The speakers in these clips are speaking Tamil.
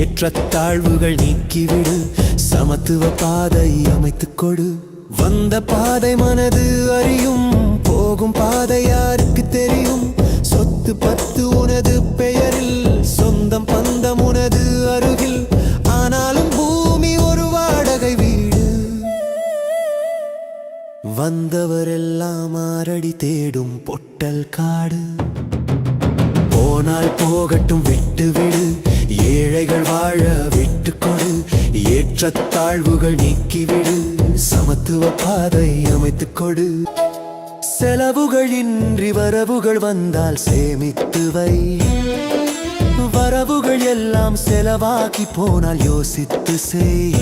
ஏற்றத்தாழ்வுகள் நீக்கிவிடு. சமத்துவ பாதை அமைத்துக் கொடு. வந்த பாதை மனது அறியும். போகும் பாதை யாருக்கு தெரியும்? சொத்து பத்து உனது பெயரில். சொந்தம் பந்தம் உனது அருகில். ஆனாலும் பூமி ஒரு வாடகை வீடு. வந்தவரெல்லாம் ஆரடி தேடும் பொட்டல் காடு. போனால் போகட்டும் விட்டு விடு ஏழைகள் வாழ விட்டு கொடு ஏற்றத்தாழ்வுகள் நீக்கிவிடு. சமத்துவ பாதை அமைத்துக் கொடு. செலவுகள் இன்றி வரவுகள் வந்தால் சேமித்து வை. வரவுகள் எல்லாம் செலவாகி போனால் யோசித்து செய்.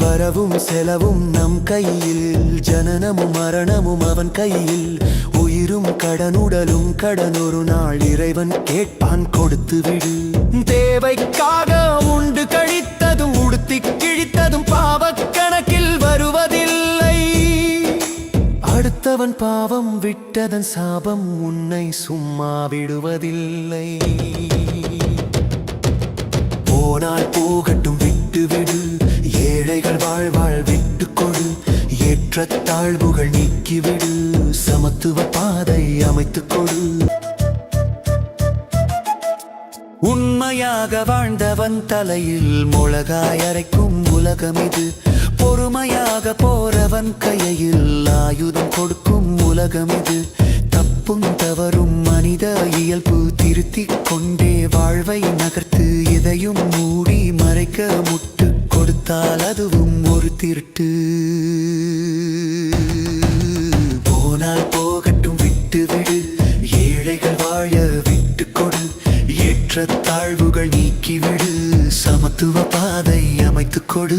வரவும் செலவும் நம் கையில். ஜனனமும் மரணமும் அவன் கையில். உயிரும் கடனுடலும் கடன் ஒரு நாள் இறைவன் கேட்பான் கொடுத்து விடு. தேவைக்காக உண்டு கழித்ததும் உடுத்தி கிழித்ததும் பாவக் கணக்கில் வருவதில்லை. அடுத்தவன் பாவம் விட்டதன் சாபம் உன்னை சும்மா விடுவதில்லை. போனால் போகட்டும் விட்டு விடு. ஏழைகள் வாழ்வாழ் விட்டு குற்றத்தாழ்வுகள் நீக்கிவிடு. சமத்துவ பாதை அமைத்துக் கொடு. உண்மையாக வாழ்ந்தவன் தலையில் முளகாய் அரைக்கும் உலகம் இது. பொறுமையாக போறவன் கையில் ஆயுதம் கொடுக்கும் உலகம் இது. தப்பும் தவறும் மனித இயல்பு திருத்திக் கொண்டே வாழ்வை நகர்த்து எதையும் மூடி மறைக்க முட்டு கொடுத்தால் அதுவும் ஒரு திருட்டு. விட்டு கொடு ஏற்ற தாழ்வுகள் நீக்கிவிடு. சமத்துவ பாதை அமைத்துக் கொடு